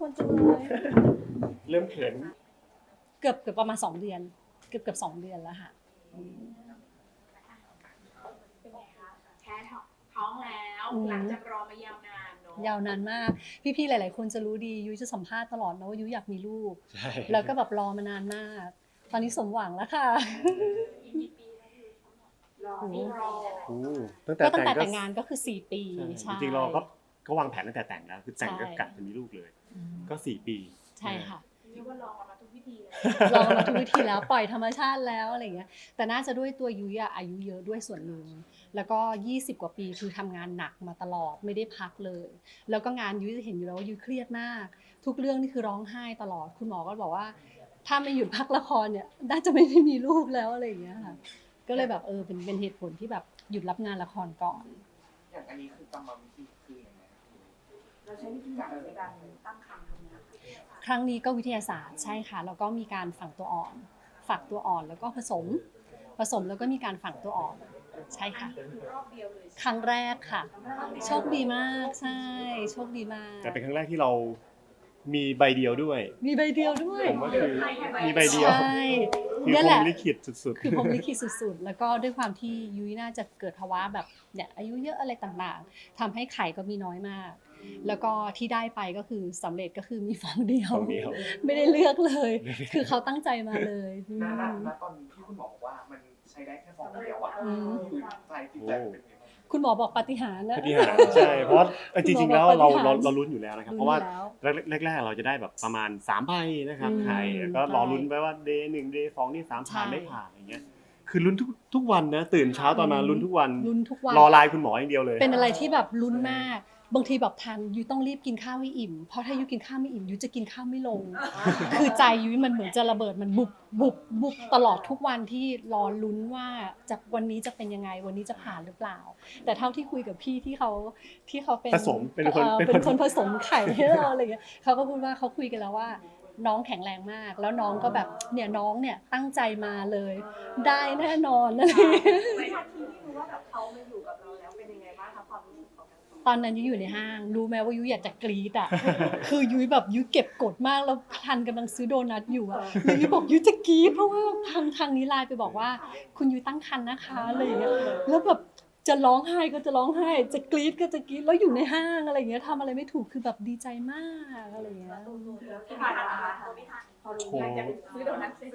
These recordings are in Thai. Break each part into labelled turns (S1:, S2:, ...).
S1: คนจังเลย
S2: เริ่มเขิน
S1: เกือบเกือบประมาณสองเดือน เกือบเกือบสองเดือนแล้วค่ะอืม
S3: เป็นไงคะแพ้ท้องแล้ว
S1: อืม
S3: หลังจากรอมายาวนานเนอะ
S1: ยาวนานมาก พี่ๆหลาย ๆ คนจะรู้ดียุ้ยจะสัมภาษณ์ตลอดนะว่ายุ้ยอยากมีลูก
S2: ใช่
S1: แล้วก็แบบรอมานานมาก ตอนนี้สมหวังแล้วค่ะ
S3: อีกกี่ปีแล้วอยู่รอ
S1: โอ้โห
S3: นี่รอ
S2: โอ้ตั้งแต่
S1: ก็ตั้งแต่
S2: ก็
S1: แต่งงานก็คือ4ปี
S2: ใช่
S1: ใช่
S2: จริงๆเราก็ ก็วางแผนตั้งแต่แต่งแล้ว คือแต่งก็
S1: ใช่
S2: กะจะมีลูกเลย
S1: อืม
S2: ก็สี่ปี
S1: ใช่ค่ะ
S3: เรียกว่าลองมาทุกวิธีเลย
S1: ลองมาทุกวิธีแล้วปล่อยธรรมชาติแล้วอะไรเงี้ย แต่น่าจะด้วยตัวยุ้ยอะอายุเยอะด้วยส่วนหนึ่งแล้วก็ 20 กว่าปีคือทำงานหนักมาตลอดไม่ได้พักเลย แล้วก็งานยุ้ยเห็นอยู่แล้วว่ายุ้ยเครียดมาก ทุกเรื่องนี่คือร้องไห้ตลอด คุณหมอก็บอกว่า ถ้าไม่หยุดพักละครเนี่ยน่าจะไม่ได้มีลูกแล้วอะไรอย่างเงี้ยค่ะก็เลยแบบเออเป็นเป็นเหตุผลที่แบบหยุดรับงานละครก่อน
S4: อย่างอันนี้คือกรรมวิธีคือยังไงครับ
S3: เราใช้วิธีไหนในการตั้งครรภ์ตรงนี้คะ
S1: ครั้งนี้ก็วิทยาศาสตร์ใช่ค่ะแล้วก็มีการฝังตัวอ่อน ฝักตัวอ่อนแล้วก็ผสม ผสมแล้วก็มีการฝังตัวอ่อน ใช่
S3: อัน
S1: ค่ะ
S3: นี้คือรอบเดียวเลย
S1: ครั้งแรกค่ะ โชคดีมากใช่ โชคดีมาก
S2: แต่เป็นครั้งแรกที่เรามีใบเดียวด้วย
S1: มีใบเดียวด้วย
S2: ผมก็คือมีใบเดียว
S1: ใช่
S2: คือ
S1: เนี่ย
S2: ผ
S1: แห
S2: ม
S1: ละ
S2: ลิขิตสุด
S1: คือผมลิขิตสุดๆ แล้วก็ด้วยความที่ยุ้ยน่าจะเกิดภาวะแบบเนี่ยอายุเยอะอะไรต่างๆทำให้ไข่ก็มีน้อยมาก แล้วก็ที่ได้ไปก็คือสำเร็จก็คือมีฟองเดีย
S2: ๆ
S1: ว
S2: ของเดียว
S1: ไม่ได้เลือกเลย คือเขาตั้งใจมาเลยอื
S4: ณณ
S1: ม
S4: ณตอนนี้ที่คุณหมอบอกว่ามันใช้ได้แค่ฟองเดียวอะ
S1: อืม
S4: คือใจจิตใจเป็นยังไงบ้าง
S1: คุณหมอบอกปาฏิหาริย์นะ
S2: ปฏิหารย์ใช่เพราะว่าเออจริงๆแล้วเรา
S1: คุณหมอบอกปาฏิหาริย์
S2: เราเราลุ้นอยู่แล้วนะครับ
S1: รู้
S2: เพราะว่า
S1: แล้ว
S2: แรกๆเราจะได้แบบประมาณ3ใบนะครับ
S1: อืม
S2: ไข่แล้วก็
S1: ใช่
S2: รอลุ้นไปว่าเดย์หนึ่งเดย์สองนี่สามผ่าน
S1: ใช่
S2: ไม่ผ่านอย่างเงี้ยคือลุ้นทุกทุกวันนะตื่นเช้าตอนมาลุ้นทุกวัน
S1: ลุ้นทุกวัน
S2: รอไลน์คุณหมออย่างเดียวเลย
S1: เป็นอะไรที่แบบลุ้นมาก บางทีแบบทันยุ้ยต้องรีบกินข้าวให้อิ่ม เพราะถ้ายุ้ยกินข้าวไม่อิ่มยุ้ยจะกินข้าวไม่ลง คือใจยุ้ยมันเหมือนจะระเบิดมันบุบบุบบุบตลอดทุกวันที่รอลุ้นว่าจากวันนี้จะเป็นยังไงวันนี้จะผ่านหรือเปล่า แต่เท่าที่คุยกับพี่ที่เขาที่เขาเป็น
S2: ผสมเป็นคน
S1: อ่อ
S2: เป็น
S1: เป็น
S2: ค
S1: คนนผสมไข่ให้เราอะไรเงี้ยเขาก็พูดว่าเขาคุยกันแล้วว่าน้องแข็งแรงมาก แล้วน้องก็แบบเนี่ยน้องเนี่ยตั้งใจมาเลย ได้แน่นอนอะไรเงี้ย
S3: วินาทีที่รู้ว่าแบบเขามาอยู่กับเรา
S1: ตอนนั้นยุ้ยอยู่ในห้างรู้ไหมว่ายุ้ยอยากจะกรี๊ดอะ คือยุ้ยแบบยุ้ยเก็บกดมากแล้วทันกำลังซื้อโดนัทอยู่อะแล้วยุ้ยบอกยุ้ยจะกรี๊ดเพราะว่าทางทางนี้ไลน์ไปบอกว่า คุณยุ้ยตั้งครรภ์นะคะอะไรอย่างเงี้ยแล้วแบบ จะร้องไห้ก็จะร้องไห้ จะกรี๊ดก็จะกรี๊ดแล้วอยู่ในห้างอะไรอย่างเงี้ยทำอะไรไม่ถูกคือแบบดีใจมากอะไรอย่างเงี้ย
S3: แล้วที่ผ่านมาไม่ทันพอรู้อยากจะไปซื้อโดนัทซื้อ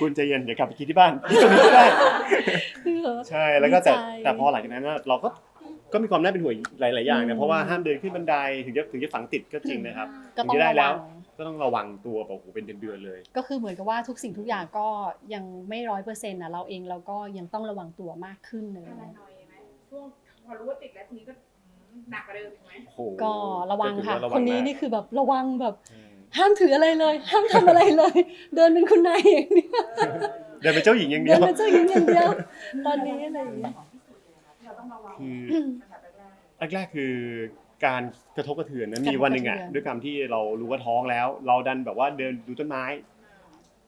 S2: คุณใจเย็นเดี๋ยวกลับไปกินที่บ้านที่ตรงนี้ก็ได้
S1: คือ
S2: ใช่แล้วก็แต่
S1: ดีใจ
S2: แต่พอหลังจากนั้นน่ะเราก็ก็มีความน่าเป็นห่วงหลาย ๆ อย่าง
S1: อื
S2: นะ
S1: ม
S2: เพราะว่าห้ามเดินขึ้นบันไดถึงจะถึงจะฝังติดก็จริงนะครับ
S1: ก็ต้อง
S2: ถึจะได้
S1: ระ
S2: แล้
S1: วั
S2: ว
S1: ง
S2: ก็ต้องระวังตัวแบบโอ้โหเป็นเดือนๆเลย
S1: ก็คือเหมือนกับว่าทุกสิ่งทุกอย่างก็ยังไม่ร้อยเปอร์เซ็นต์นะเราเองเราก็ยังต้องระวังตัวมากขึ้นเลย
S3: มัน
S1: นะ
S3: น้อยไหมช่วงพอรู้ว่าติดแล้วทีนี้ก็หนักกว่าเดิมอีกไหม
S2: โอ้โห
S1: ก็ระวังค่ะ
S2: ก็ถือว่าระ
S1: คนนี้
S2: มาก
S1: นี่คือแบบระวังแบบ
S2: ใช่
S1: ห้ามถืออะไรเลย ห้ามทำอะไรเลย เดินเป็นคุณนายอย่างเดียว
S2: เดินเป็นเจ้าหญิงอย่างเดี
S1: เดิ
S2: ย
S1: น
S2: ว
S1: เป็นเจ้าหญิงอย่างเดียวตอนนี้อะไรอย่างเงี้ย
S3: เราต้องระวัง
S2: คือ
S3: อันดับแรก
S2: แรกๆคือ การกระทบกระเทือนนะ
S1: กระทบ
S2: มีวันหนึ่งอะ
S1: กระเทือน
S2: ด้วยความที่เรารู้ว่าท้องแล้ว เราดันแบบว่าเดินดูต้นไม้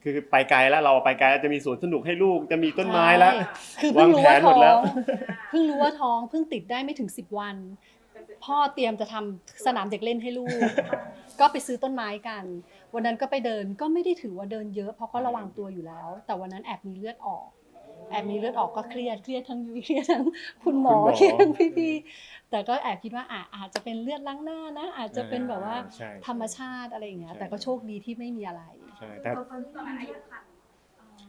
S2: คือไปไกลแล้วเราไปไกลแล้วจะมีสวนสนุกให้ลูกจะมีต้นไม้แล้ว
S1: ใช่คือเพิ่งรู้ว่าวา
S2: งแผนหม
S1: ท้
S2: ด
S1: อ
S2: แล้ว
S1: งเพิ่งรู้ว่าท้องเพิ่งติดได้ไม่ถึงสิบวัน พ่อเตรียมจะทำสนามเด็กเล่นให้ลูก ก็ไปซื้อต้นไม้กัน วันนั้นก็ไปเดินก็ไม่ได้ถือว่าเดินเยอะเพราะก็ระวังตัวอยู่แล้ว แต่วันนั้นแอบมีเลือดออก แอบมีเลือดออกก็เครียดเครียดทั้งยุ้ยเครียดทั้งคุณหมอ
S2: คุณหมอ
S1: เครียดทั้งพี่ๆแต่ก็แอบคิดว่าอะอาจจะเป็นเลือดล้างหน้านะ อาจจะเป็นแบบว่า
S2: ใช่
S1: ธรรมชาติอะไรอย่างเงี้ย
S2: ใช่
S1: แต่ก็โชคดีที่ไม่มีอะไร
S2: ใช่แต่
S3: ตอนนี้ตอนนั้นอายุคัน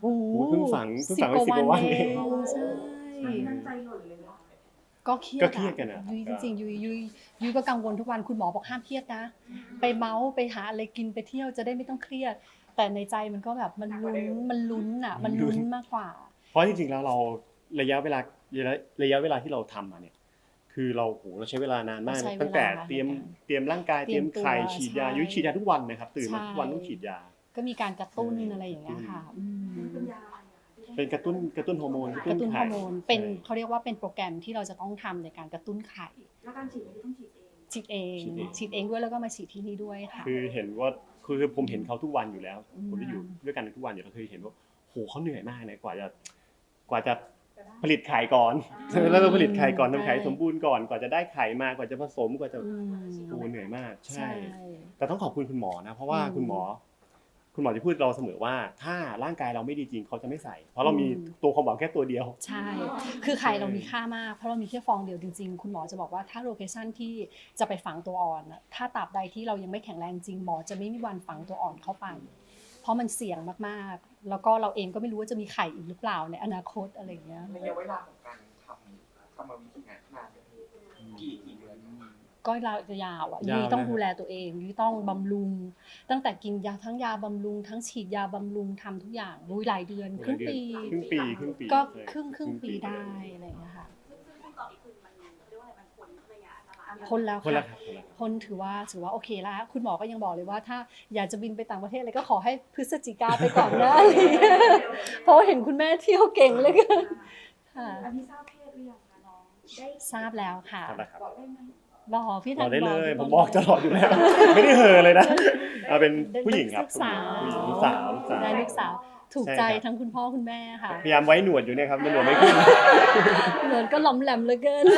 S1: โอ้โห
S2: โอ้โหเพิ่งฝังเพิ่ง
S1: สิบ
S2: ฝังไว้
S1: กว่า
S2: 10กว่าวั
S1: วัน
S2: น
S1: เอ
S2: เอง
S1: งใช่
S3: นั่นใจหล่นเลยเนาะ
S1: ก็เครียด
S2: ก็เครียดกันอะ
S1: ยุ้ยจริงๆยุ้ยยุ้ยยุ้ยก็กังวลทุกวันคุณหมอบอกห้ามเครียดนะ ไปเมาส์ไปหาอะไรกินไปเที่ยวจะได้ไม่ต้องเครียด แต่ในใจมันก็แบบมันลุ้นมันลุ้นอะ มันลุ้นมากกว่า
S2: เพราะจริงๆแล้วเราระยะเวลาระยะระยะเวลาที่เราทำมาเนี่ยคือเราโหเราใช้เวลานานมาก
S1: ใช้เวลา
S2: ตั้งแต่เตรียม
S1: ในการ
S2: เตรียมร่างกาย
S1: เต
S2: เต
S1: รี
S2: รี
S1: ย
S2: ย
S1: ม
S2: มไข่
S1: ตัว
S2: ฉีดยา
S1: ใช่
S2: ยุ้ยฉีดยาทุกวันนะครับ ตื่นมา
S1: ใช่
S2: ทุกวันต้องฉีดยา
S1: ก็มีการกระตุ้น
S2: ใช่
S1: อะไรอย่างเงี้ยค่ะอืม
S3: เป็นยาอะไรอะ
S2: เป็นกระตุ้นกระตุ้นฮอร์โมน
S1: กระตุ้นฮอ
S2: ไข่
S1: ร์โมนเป็น
S2: ใช่
S1: เขาเรียกว่าเป็นโปรแกรมที่เราจะต้องทำในการกระตุ้นไข่
S3: แล้วการฉีดไม่ได้ต้องฉีดเอง
S1: ฉีดเอง
S2: ฉีดเอง
S1: ฉีดเองด้วยแล้วก็มาฉีดที่นี่ด้วยค่ะ
S2: คือเห็นว่าคือคือผมเห็นเขาทุกวันอยู่แล้ว
S1: อืม
S2: ผมจะอยู่ด้วยกันทุกวันอยู่แล้วเคยเห็นว่าโหเขาเหนื่อยมากนะกว่าจะ กว่าจะผลิตไข่ก่อนแล้วต้องผลิตไข่ก่อน
S1: ใช่
S2: ทำไข่สมบูรณ์ก่อนกว่าจะได้ไข่มากว่าจะผสมกว่าจะ
S1: อืม
S2: โอ้เหนื่อยมากใช่
S1: ใช่
S2: แต่ต้องขอบคุณคุณหมอนะเพราะว่า
S1: อืม
S2: คุณหมอ คุณหมอจะพูดเราเสมอว่า ถ้าร่างกายเราไม่ดีจริงเขาจะไม่ใส่ เพราะเรามี
S1: อืม
S2: ตัวความหวังแค่ตัวเดียว
S1: ใช่ คือไข่เรามีค่ามากเพราะเรามีแค่ฟองเดียวจริง ๆ คุณหมอจะบอกว่าถ้าโลเคชันที่จะไปฝังตัวอ่อนอะถ้าตราบใดที่เรายังไม่แข็งแรงจริงหมอจะไม่มีวันฝังตัวอ่อนเข้าไป เพราะมันเสี่ยงมากๆ แล้วก็เราเองก็ไม่รู้ว่าจะมีไข่อีกหรือเปล่าในอนาคตอะไรอย่างเงี้ย
S4: ระยะเวลาของการทำกรรมวิธีงานนานไหมกี่กี่เดือน
S1: ก็เราจะยาวอะ
S2: ยาว
S1: ยุ้ยต้อง
S2: นะ
S1: ดูแลตัวเองยุ้ยต้องบำรุง ตั้งแต่กินยาทั้งยาบำรุง ทั้งฉีดยาบำรุงทำทุกอย่างยุ้ยหลายเดือนครึ่งปี
S2: ครึ่งปีครึ่งปี
S1: ก็
S2: ใช่
S1: ครึ่งครึ่งปีได้อะไรอย่างเงี้ยค่ะ
S3: ซึ่งตอนนี้คือ
S1: พ้นแล้ว
S2: คนละ
S1: ค่ะ
S2: ครับคนละ
S1: พ้นถือว่าถือว่าโอเคแล้วคุณหมอก็ยังบอกเลยว่าถ้าอยากจะบินไปต่างประเทศอะไรก็ขอให้พฤศจิกาไปก่อนนะอะไรอย่างเงี้ยเพราะว่าเห็นคุณแม่เที่ยวเก่งเหลยกันค่ะ
S3: อันนี้ทราบเพศหรือยังคะน้อง ได้
S1: ทราบแล้วค่ะ
S2: ครับนะครับ
S3: บอกได้ไหม
S1: รอพี่
S2: บ
S1: ถั
S2: อก
S1: น
S2: ได้เลย
S1: พี่
S2: ผมบอกตลอดอยู่แล้ว ไม่ได้เห่อเลยนะเอาเป็นผู้หญิงครับ
S1: ลูกสาว
S2: ผู้หญิงลูกสาวลูกสาว
S1: ได้ลูกสาว ถูก
S2: ใช่
S1: ใจ
S2: ครับ
S1: ทั้งคุณพ่อคุณแม่ค่ะ
S2: พยายามไว้หนวดอยู่เนี่ยครับแต่หนวดไม่ขึ้น
S1: เหมือนก็หล้อมแหลมเหลือเกิน
S3: ต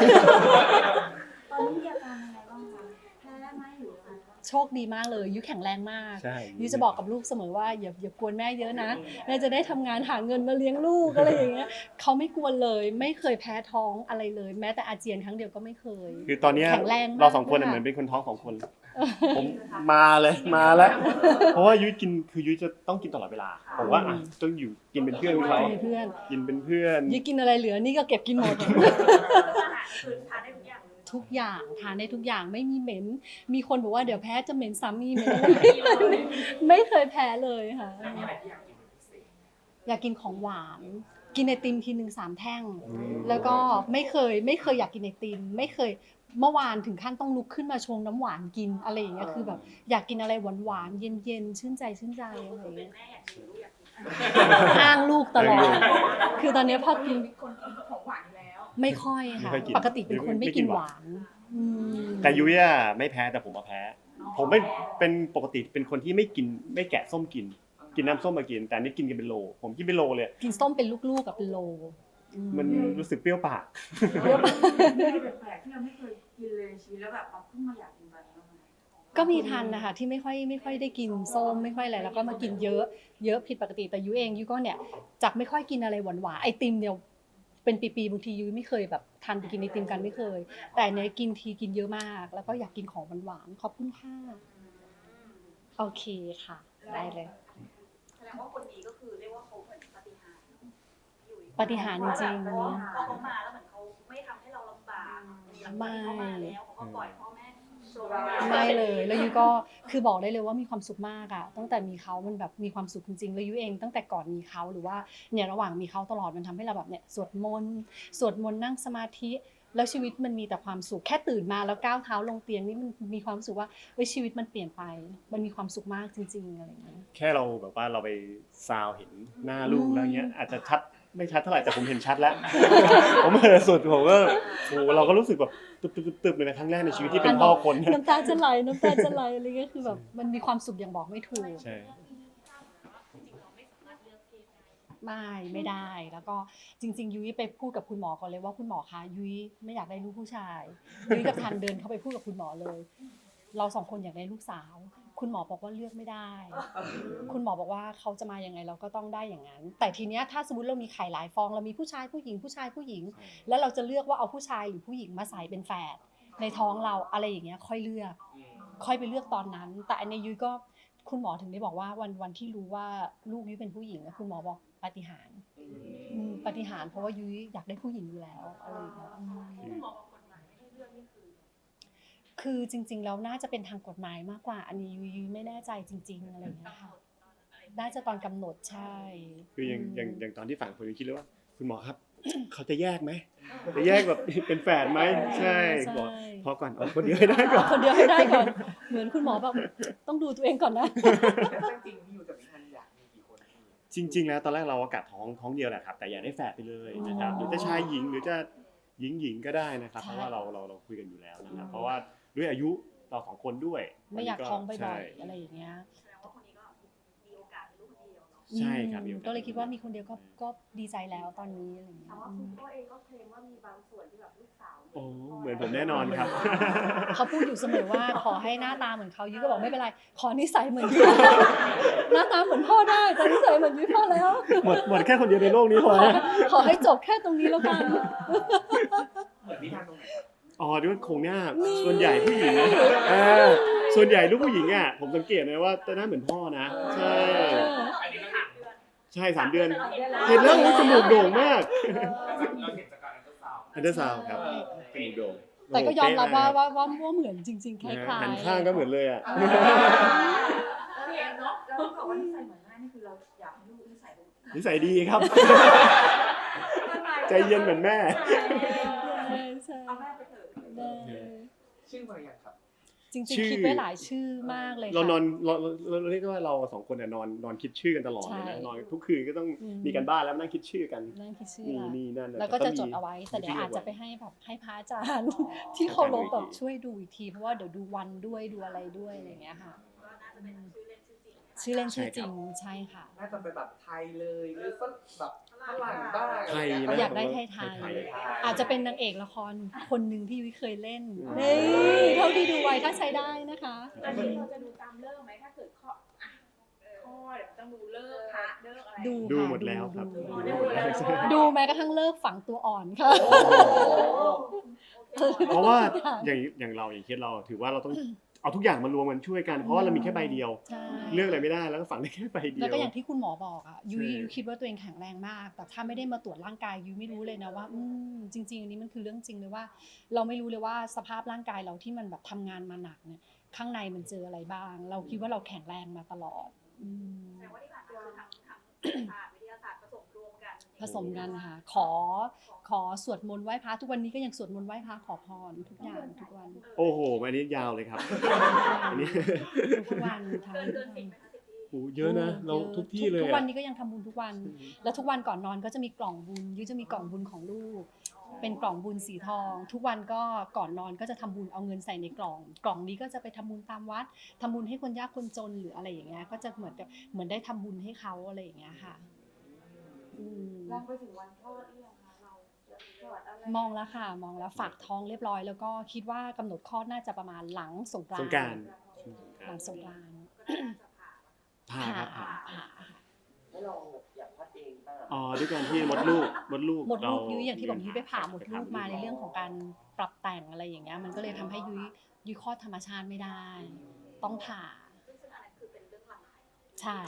S3: อนนี้มีอาการยังไงบ้างคะแพ้ไหมหรืออะไรบ้าง
S1: โชคดีมากเลยยุ้ยแข็งแรงมาก
S2: ใช่
S1: ยุ้ยจะบอกกับลูกเสมอว่าอย่าอย่ากวนแม่เยอะนะแม่จะได้ทำงานหาเงินมาเลี้ยงลูกอะไรอย่างเงี้ยเขาไม่กวนเลย ไม่เคยแพ้ท้องอะไรเลย แม้แต่อาเจียนครั้งเดียวก็ไม่เคย
S2: คือตอนเนี้ย
S1: แข็งแรงมาก
S2: เราสองคนน่ะ
S1: ค่ะ
S2: เหมือนเป็นคนท้องสองคน ผมมาเลยมาแล้ว เพราะว่ายุ้ยกินคือยุ้ยจะต้องกินตลอดเวลาผมว่าอะต้องอยู่กินเป็นเพื่อนเขา
S1: มีเพื่อน
S2: กินเป็นเพื่อน
S1: ยุ้ยกินอะไรเหลือนี่ก็เก็บกินหมด
S3: อาหารคือทานได้ทุกอย่างเลย
S1: ทุกอย่างทานได้ทุกอย่างไม่มีเหม็น มีคนบอกว่าเดี๋ยวแพ้จะเหม็นสามีเหม็นอะไรไม่เคยแพ้เลยค่ะ
S4: มีอะไรที่อยากกินเป็นพิเศษ
S1: อยากกินของหวาน กินไอติมทีหนึ่งสามแท่ง
S2: อืม
S1: แล้วก็ไม่เคยไม่เคยอยากกินไอติม ไม่เคย เมื่อวานถึงขั้นต้องลุกขึ้นมาชงน้ำหวานกินอะไรอย่างเงี้ยคือแบบอยากกินอะไรหวานหวานๆเย็นเย็นๆชื่นใจชื่นใจอะไรอย่าง
S3: เป็
S1: เงี้
S3: น
S1: ย
S3: แม่อยากกินลูกอยากกิน
S1: อ้างลูกตลอด คือตอนเนี้ยพอกิน
S3: มีคนกินของหวานอยู่แล้ว
S1: ไม่ค่อยค่ะ
S2: ไม่ค่อยกิน
S1: ปกติเป็นคนไม่กินหวานอืม
S2: แต่ยุ้ยอะไม่แพ้แต่ผมมาแพ้ ผมไม่เป็นปกติเป็นคนที่ไม่กินไม่แกะส้มกิน กินน้ำส้มมากิน แต่อันนี่กินกันเป็นโล ผมกินเป็นโลเลย
S1: กินส้มเป็นลูกๆกับเป็นโลอื
S2: มันรู้สึกเปรี้ยวปาก
S1: เยอะมาก
S3: แปลกๆที่เราไม่เคย กินเลยในชีวิตแล้วแบบเราเพิ่งมาอยากกินตอนนี้บ้างไหม
S1: ก็มีทันนะคะที่ไม่ค่อยไม่ค่อยได้กินส้มไม่ค่อยอะไรแล้วก็มากินเยอะ เยอะผิดปกติแต่ยุ้ยเองยุ้ยก็เนี่ยจากไม่ค่อยกินอะไรหวานหวานๆไอติมเนี่ยเป็นปีๆบางทียุ้ยไม่เคยแบบทานไปกินไอติมกันไม่เคย แต่อันเนี่ยกินทีกินเยอะมาก แล้วก็อยากกินของหวานๆขอบคุณค่ะโอเคค่ะ ได้เลย
S3: แสดงว่าคนนี้ก็คือเรียกว่าเขาเหมือนปาฏิหาริย์อยู่
S1: ปาฏิหาริย์จริงๆ
S3: พอเขามาแล้วเหมือนเขาไม่ทำให้เราลำบากหลังจากที่เขามาแล้วเขาก็ปล่อยพ่อแม่โซ
S1: ไม่เลย แล้วยุ้ยก็คือบอกได้เลยว่ามีความสุขมากอะตั้งแต่มีเขามันแบบมีความสุขจริงๆแล้วยุ้ยเองตั้งแต่ก่อนมีเขาหรือว่าเนี่ยระหว่างมีเขาตลอดมันทำให้เราแบบเนี่ยสวดมนต์สวดมนต์นั่งสมาธิ แล้วชีวิตมันมีแต่ความสุขแค่ตื่นมาแล้วก้าวเท้าลงเตียงนี่มันมีความสุขว่าเฮ้ยชีวิตมันเปลี่ยนไป มันมีความสุขมากจริงๆอะไรอย่างเงี้ย
S2: แค่เราแบบว่าเราไปซาวเห็นหน้าลูกแล้วเงี้ยอาจจะชัด ไม่ชัดเท่าไหร่แต่ผมเห็นชัดแล้ว ผมเออสุดผมก็โอ้โหเราก็รู้สึกแบบตึบตึบตึบตึบเลยนะครั้งแรกในชีวิตที่เป็นพ่อคน
S1: น้ำตาจะไหลน้ำตาจะไหลอะไรเงี้ยคือแบบมันมีความสุขอย่างบอกไม่ถูก
S2: ใช่
S1: ไม่ไม่ได้แล้วก็จริง ๆ ยุ้ยไปพูดกับคุณหมอก่อนเลยว่าคุณหมอคะยุ้ยไม่อยากได้ลูกผู้ชายยุ้ยกับทันเดินเข้าไปพูดกับคุณหมอเลย เราสองคนอยากได้ลูกสาว คุณหมอบอกว่าเลือกไม่ได้ คุณหมอบอกว่าเขาจะมายังไงเราก็ต้องได้อย่างนั้น แต่ทีเนี้ยถ้าสมมติเรามีไข่หลายฟองเรามีผู้ชายผู้หญิงผู้ชายผู้หญิง แล้วเราจะเลือกว่าเอาผู้ชายหรือผู้หญิงมาใส่เป็นแฝดในท้องเราอะไรอย่างเงี้ยค่อยเลือก ค่อยไปเลือกตอนนั้น แต่อันในยุ้ยก็คุณหมอถึงได้บอกว่าวันวันที่รู้ว่าลูกยุ้ยเป็นผู้หญิงอะคุณหมอบอกปาฏิหาริย์อืมปาฏิหาริย์เพราะว่ายุ้ยอยากได้ผู้หญิงอยู่แล้วอะไรอย่างเงี้ยอืม
S3: คุณหมอบอกกฎหมายไม่ให้เลือกนี่คือ
S1: คือจริง ๆ แล้วน่าจะเป็นทางกฎหมายมากกว่า อันนี้ยุ้ยยุ้ยไม่แน่ใจจริง ๆ อะไรอย่างเงี้ยค่ะน่าจะตอนกำหนดใช่
S2: คืออย่าง
S1: ม
S2: อย่างอย่างตอนที่ฝังผมยังคิดเลยว่า คุณหมอครับ เขาจะแยกไหมจะแยกแบบ เป็นแฝดไหมใช่ บอกพอก่อนเอาคนเดียวให้ได้ก่อน
S1: คนเดียวให้ได้ก่อน เหมือนคุณหมอแบบต้องดูตัวเองก่อนนะ
S4: แล้วจริงๆพี่อยู่กับพี่ทันอยากมีกี่คนพี่
S2: จริง ๆ แล้วตอนแรกเราอากาศท้องท้องเดียวแหละครับ แต่อยากได้แฝดไปเลยนะครับหรือจะชายหญิงหรือจะหญิงหญิงก็ได้นะครับ
S1: ใช่
S2: เพราะว่าเราเราเราคุยกันอยู่แล้วนะครับ เพราะว่า ด้วยอายุเราสองคนด้วย
S1: ไม่อยากท้องบ่
S2: ใช่
S1: อยๆอะไรอย่างเงี้ย
S3: แสดงว่าคนนี้ก็มีโอกาสเป็นลูกคนเดียวเนาะ
S2: ใช่ครับ
S1: อืม
S2: มีโอกาส
S1: ก็เลยคิดว่ามีคนเดียวก็ก็ดีใจแล้วตอนนี้อะไรอย่างเงี้ย
S3: แต่ว่าคุณพ่อเองก็เคลมว่ามีบางส่วนที่แบบลูกสาว
S2: โอ้เหมือนผมแน่นอนครับ
S1: เขาพูดอยู่เสมอว่าขอให้หน้าตาเหมือนเขายุ้ยก็บอกไม่เป็นไร ขอนิสัยเหมือนยุ้ยหน้าตาเหมือนพ่อได้แต่นิสัยเหมือนยุ้ยพ่อแล้ว
S2: หมดหมดแค่คนเดียวในโลกนี้พอนะ
S1: ขอให้จบแค่ตรงนี้แล้วกัน
S4: เหมือนนิทานตรงไหนครับ
S2: อ๋อด้วยโครงหน้า
S1: นี่
S2: ส่วนใหญ่ผู้หญิงนะเออส่วนใหญ่ลูกผู้หญิงอะผมสังเกตนะว่าจะหน้าเหมือนพ่อนะ ใช่
S4: อันนี้ก็ถาม
S2: ใช่สามเดือน
S3: เห็น
S2: เห็นแล้วโอ้ยจมูกโด่งมาก
S4: เราเห็นจากการอันเดอร์ซาวด์
S2: อันเดอร์ซาวครับจมูกโด่ง
S1: แต่ก็ยอมรับว่า
S2: โโหเป๊ะ
S1: ว่าว่าว่าเหมือนจริง ๆค
S2: มาก
S1: ล้ายๆ
S2: หันข้างก็เหมือนเลยอะ
S3: เห็นเนาะแล้วบอกว่านิสัยเหมือนแม่นี่คือเราอยากให้ลูกนิสัยเป็น
S2: นิสัยดีครับ ใจเย็นเหมือนแม่
S1: ใช่ใช่
S3: เอาแม่ไปเถอะ
S1: ได้
S4: ชื่อมาอย่างครับ
S1: จริง
S2: ชื่อ
S1: ๆคิดไว้หลายชื่อมากเลยค่ะ
S2: เรานอนเราเราเราเรียกว่าเราสองคนเนี่ยนอนนอนคิดชื่อกันตลอดเลย
S1: ใช่
S2: นะนอนทุกคืนก็ต้อง
S1: อืม
S2: มีกันบ้านแล้วนั่งคิดชื่อกัน
S1: นั่นคิดชื่อ
S2: นี่
S1: ละ
S2: นี่นั่น
S1: แล้วก็จะจด
S2: มี
S1: เอาไว้แต่เดี๋ยว
S2: มี
S1: อาจจะ
S2: ไว้
S1: ไปให้แบบให้พระอาจารย์ที่เคารพแบบช่วยดูอีกทีเพราะว่าเดี๋ยวดูวันด้วยดูอะไรด้วยอะไรอย่างเงี้ยค่ะ
S3: ก็น่าจะเป็นชื่อเล่นชื่อจริง
S1: ชื่อเล่นชื่อจริงใช่ค่ะ
S4: น่าจะเป็นแบบไทยเลยหรือฝรั่งแบบ ฝรั่งบ้าง
S2: ไทย
S4: อะ
S2: นะ
S1: อยากได้ไทย
S2: ไท
S1: ๆ
S2: ย
S1: อาจจะเป็นนางเอกละครคนหนึ่งที่วิเคยเล่น
S2: อืม
S1: นี่เท่าที่ดูไว้ก็ใช้ได้นะคะ
S5: ตอนนี้เราจะดูตามเลิกษ์ไหมถ้าเกิดข้ออะข้อเดี๋ยวต้องดูเลิกษ์พระเลิกษ์อะไร
S1: ดู
S2: ดู
S1: ค่ะ
S2: หมดแล้วครับ
S1: ดู
S2: ดูหมดแล้วใช่
S1: ดูแม้กระทั่งเลิกฝังตัวอ่อนค่ะ
S2: เพราะว่าอย่างอย่างเราอย่างเคสเราถือว่าเราต้อง เอาทุกอย่างมารวมกันช่วยกันเพราะว่าเรามีแค่ใบเดียว
S1: ใช่
S2: เลือกอะไรไม่ได้แล้วก็ฝังได้แค่ใบเดียว
S1: แล้วก็อย่างที่คุณหมอบอกอะยุ้ย
S2: ใช่
S1: ยุ้ยคิดว่าตัวเองแข็งแรงมาก แต่ถ้าไม่ได้มาตรวจร่างกายยุ้ยไม่รู้เลยนะว่าอืมจริงๆอันนี้มันคือเรื่องจริงเลยว่า เราไม่รู้เลยว่าสภาพร่างกายเราที่มันแบบทำงานมาหนักเนี่ยข้างในมันเจออะไรบ้าง เราคิดว่าเราแข็งแรงมาตลอดอืม
S3: แต่ว่าที่ผ่านมาคือทางทางศาสตร์วิทยาศ ผสมกัน
S1: ค่ะขอขอสวดมนต์ไหว้พระทุกวันนี้ก็ยังสวดมนต์ไหว้พระขอพรทุกอย่างทุกวัน
S2: โอ้โหอันนี้ยาวเลยครับอันนี้
S1: ทุกวันทำ
S3: เกิน
S1: ทุ
S3: เกิ
S1: ก
S3: น
S1: วั
S3: สิบ
S1: น
S3: ไหมคะสิบที่
S2: โอ้โหเยอะนะเราทุกที่เลย
S1: ทุก
S2: อะ
S1: วันนี้ก็ยังทำบุญทุกวัน แล้วทุกวันก่อนนอนก็จะมีกล่องบุญยุ้ยจะมีกล่องบุญของลูก เป็นกล่องบุญสีทอง ทุกวันก็ก่อนนอนก็จะทำบุญเอาเงินใส่ในกล่อง กล่องนี้ก็จะไปทำบุญตามวัดทำบุญให้คนยากคนจนหรืออะไรอย่างเงี้ยก็จะเหมือนกับเหมือนได้ทำบุญให้เขาอะไรอย่างเงี้ยค่ะ อืม
S3: ลองไปถึงวันคลอดหรือยังคะเราจะตรวจอะไร
S1: มองแล้วค่ะ มองแล้วฝากท้องเรียบร้อย แล้วก็คิดว่ากำหนดคลอดน่าจะประมาณหลังสงกราน
S2: สง
S1: ต์
S2: กราร
S1: หลังสงกรานต์
S3: ก็น่าจะผ่า
S2: ผ่า
S1: ผ่า
S2: ครับผ่า
S1: ผ่าค่ะ
S4: ไม่ลองแบบอยากพัดเองบ้าง
S2: อ๋อด้วยการที่มดลูกมดลูก
S1: หมดลูก
S2: เร
S1: ยุ้ยอย่างที่บอกยุ้ยไปผ่าหมดลูกมาใน
S2: ผ่
S1: เรื่องของการปรับแต่งอะไรอย่างเงี้ยมันก็เลยทำให้ยุ้ยยุ้ยคลอดธรรมชาติไม่ได้ ต้องผ่า
S3: ซึ่งซึ่งอันนั้นคือเป็นเรื่องราว
S1: ใช่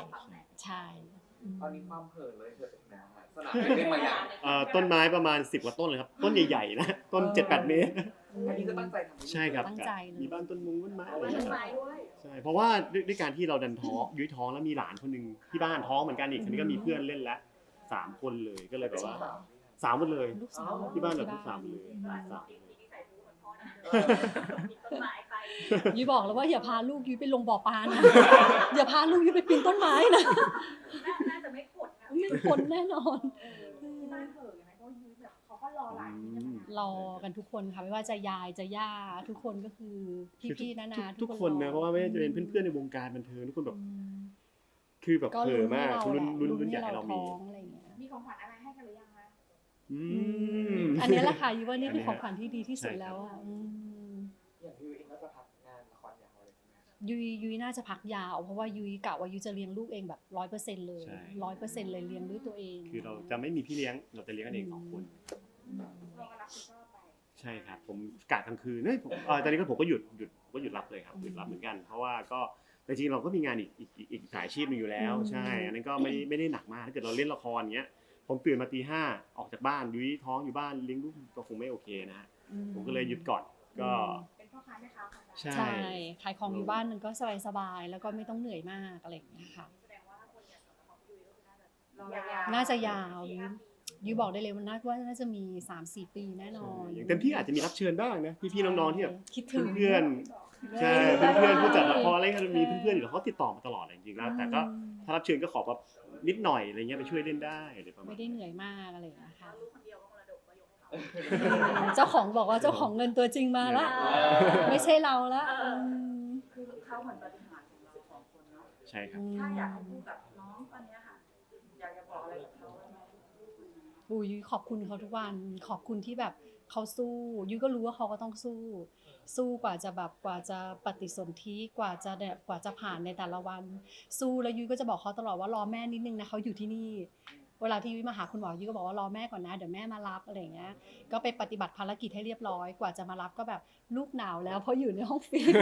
S1: ใช่อืม
S4: ตอนนี้ความเผินเลยเถิดนะฮะสนามเล่นมาอย่าง
S2: เอ่อต้นไม้ประมาณ 10 กว่าต้นเลยครับ ต้นใหญ่ๆนะต้น 7-8 เมตร
S4: อันนี้ก็ตั้งใจทำ
S2: ใช่ครับ
S1: ตั้งใจเลย
S2: มีบ้านต้นมุงต้นไม้
S3: เอา
S2: อะไร
S3: ไว้
S2: อย่าง
S3: ทำ
S2: เงี้
S3: ไม
S2: ย
S3: ด้วย
S2: ใช่เพราะว่าด้วยด้วยการที่เราดันท้องยุ้ยท้องแล้วมีหลานคนหนึ่งที่บ้านท้องเหมือนกันอีกทีนี้ก็มีเพื่อนเล่นแล้วสามคนเลยก็เลยแบบว่าสามหมดเลย
S1: ลูกสาว
S2: ที่บ้านแบบลูกสาวเลย
S1: อืม
S3: ก็อาจจะมีนิสัยรู้เหมือนพ่อนะมีต้นไม้ไป
S1: ยุ้ยบอกแล้วว่าอย่าพาลูกยุ้ยไปลงบ่อปลานะ อย่าพาลูกยุ้ยไปปีนต้นไม้นะ
S3: น่าจะไม่ขดนะ
S1: ไม่พ้นแน่นอน
S5: ที่บ้านเผยไหมเพราะยุ้ยแบบเขาก็รอหลานที่จะมาร
S1: อกันทุกคนค่ะไม่ว่าจะยายจะย่าทุกคนก็คือ
S2: คือ
S1: พี่ๆนานา
S2: ทุกคนนะเพราะว่าไม่ว่าจะเป็นเพื่อนๆในวงการบันเทิงทุกคนแบบ
S1: อืม
S2: คือแบบ
S1: ก็
S2: เผล
S1: ลุ้
S2: อน
S1: ให้
S2: มาก
S1: เรา
S2: คือ
S1: แห
S2: รุ่น
S1: ละ
S2: รุ่นรุ่นใหญ่
S1: ให้
S2: เรา
S1: ท้
S2: มี
S1: องอะไรอย่างเงี้ย
S5: มีของขวัญอะไรให้กันหรือยังคะ
S2: อืม
S1: อันนี้แหละค่ะยูว่านี่
S2: อันนี้
S1: เป็นของขวัญที่ดีที่สุด
S2: ใช่ครับ
S1: แล้วอะ
S4: ยใช่ไหมครับ
S1: ยุยยุยน่าจะพักยาว เพราะว่ายุยกะว่ายุยจะเลี้ยงลูกเองแบบร้อยเปอร์เซ็นต์เลย
S2: ใช่
S1: ร้อยเปอร์เซ็นต์เลยเลี้ยงด้วยตัวเอง
S2: คือเราจะไม่มีพี่เลี้ยงเราจะเลี้ยงกันเองสองคน
S5: เราก็รับผิดชอบไป
S2: ใช่ครับผมกะกลางคืนเฮ้ยผมเอ่อตอนนี้ก็ผมก็หยุดหยุดผมก็หยุดรับเลยครับหยุดรับเหมือนกัน เพราะว่าก็แต่จริงๆเราก็มีงานอีกอีกอีกอีกสายอาชีพหนึงอยู่แล้ว ใช่อันนั้นก็ไม่ได้ไม่ได้หนักมากถ้าเกิดเราเล่นละครเงี้ยผมตื่นมาตีห้าออกจากบ้านยุ้ยท้องอยู่บ้านเลี้ยงลูกก็คงไม่โอเคนะฮะ
S1: อื
S2: ผมก็เลยหยุดก่อนก็
S5: เป็นพ่อค้าแม่ค้าของเรา
S2: ใช่
S1: ใช่ ขายของอยู่บ้านมันก็สบายสบายๆแล้วก็ไม่ต้องเหนื่อยมากอะไรอย่างเงี้ยค่ะ
S3: แสดงว่าถ้าคนอยากจะของยุ้ยก็คือน่าจะ
S5: รอยาว
S1: น่าจะยาวยุยยุยบอกได้เลยว่าน่าว่าน่าจะมีสามสี่ปีแน่นอน
S2: อย่างเต็มที่อาจจะมีรับเชิญบ้างนะพี่ๆน้องๆที่แบบ
S1: คิดถึง
S2: เพื่อนๆใช่เพื่อนๆผู้จัดละครอะไรก็มีเพื่อนๆอยู่แล้วเขาติดต่อมาตลอดเลยจริงๆแล้วแต่ก็ถ้ารับเชิญก็ขอแบบนิดหน่อยอะไรเงี้ยไปช่วยเล่นได้อะไรประมาณ
S1: ไม่
S2: นี้
S1: ได้เหนื่อยมากอะไรอย่างเงี้ยค่ะ
S3: ลูกคน เจ้า
S1: ของบอกว่าเจ้าของเงินตัวจริงมาละไม่ใช่เราละ
S3: คือเขาเหมือนปฏิหารของเราสองคนเนาะ
S2: ใช่ครับ
S3: ถ้าอยากให้พูดกับน้องตอนนี้ค่ะอยากจะ
S1: บ
S5: อกอะไรกับเขาไหม
S1: บูยุ้ยขอบคุณเขาทุกวันขอบคุณที่แบบเขาสู้ยุ้ยก็รู้ว่าเขาก็ต้องสู้ สู้กว่าจะแบบกว่าจะปฏิสนธิกว่าจะกว่าจะผ่านในแต่ละวัน สู้แล้วยุ้ยก็จะบอกเขาตลอดว่ารอแม่นิดนึงนะเขาอยู่ที่นี่ เวลาที่ยุ้ยมาหาคุณหมอยุ้ยก็บอกว่ารอแม่ก่อนนะ เดี๋ยวแม่มารับอะไรอย่างเงี้ย ก็ไปปฏิบัติภารกิจให้เรียบร้อย กว่าจะมารับก็แบบลูกหนาวแล้วเพราะอยู่ในห้องฟรีซ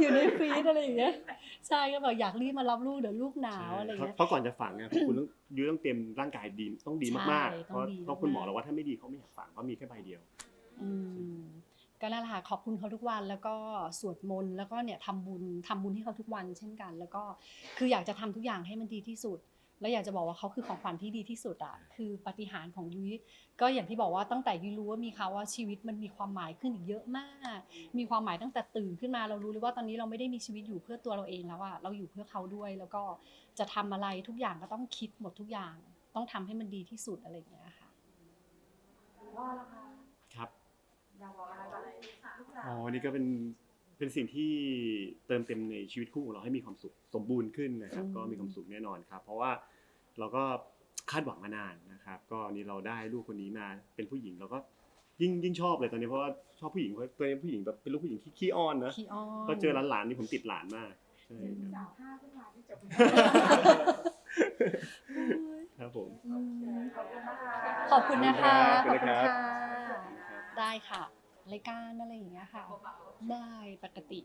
S1: อยู่ในฟรีซอะไรอย่างเงี้ย ใช่ก็แบบอยากรีบมารับลูกเดี๋ยวลูกหนาวอะไรอย่างเงี้ย
S2: เพราะก่อนจะฝังเนี่ยคุณต้องยุ้ยต้องเตรียมร่างกายดีต้องดีมาก
S1: ใช่
S2: ๆเพ
S1: ต้อง
S2: ราะ
S1: ดี
S2: เพราะคุณหมอ
S1: มากๆ
S2: เราว่าถ้าไม่ดีเขาไม่อยากฝังเพราะมีแค่ใบเดียว
S1: อืมก็นั่นแหละค่ะขอบคุณเขาทุกวันแล้วก็สวดมนต์แล้วก็เนี่ยทำบุญทำบุญให้เขาทุกวันเช่นกัน แล้วก็คืออยากจะทำทุกอย่างให้มันดีที่สุด แล้วอยากจะบอกว่าเขาคือของขวัญที่ดีที่สุดอะคือปาฏิหารย์ของยุ้ยก็อย่างที่บอกว่าตั้งแต่ยุ้ยรู้ว่ามีเขาว่าชีวิตมันมีความหมายขึ้นอีกเยอะมาก มีความหมายตั้งแต่ตื่นขึ้นมาเรารู้เลยว่าตอนนี้เราไม่ได้มีชีวิตอยู่เพื่อตัวเราเองแล้วอะเราอยู่เพื่อเขาด้วย แล้วก็จะทำอะไรทุกอย่างก็ต้องคิดหมดทุกอย่าง ต้องทำให้มันดีที่สุดอะไรอย่างเงี้ยค่ะ
S5: พ่อละคะ
S2: ครับ
S5: อยากบอกอะไรกับลูกสาว
S2: อ๋อนี่ก็เป็น เป็นสิ่งที่เติมเต็มในชีวิตคู่ของเราให้มีความสุขสมบูรณ์ขึ้นนะครับ
S1: อืม
S2: ก็มีความสุขแน่นอนครับ เพราะว่าเราก็คาดหวังมานานนะครับ ก็นี่เราได้ลูกคนนี้มาเป็นผู้หญิงเราก็ยิ่งยิ่งชอบเลยตอนนี้เพราะว่าชอบผู้หญิงเพราะตัวนี้ผู้หญิงแบบเป็นลูกผู้หญิงที่ขี้อ้อนนะ
S1: ขี้อ้อน
S2: ก็เจอหลานๆนี่ผมติดหลานมากใช่ครับ
S5: สาวห้าขึ้นมาที่จบ
S2: ครับผม
S1: อืม
S5: ขอบคุณนะคะ
S1: ขอบคุณนะคะ
S2: ขอบคุณนะครับ
S1: ได้ค่ะ รายการอะไรอย่างเงี้ยค่ะ ได้ปกติ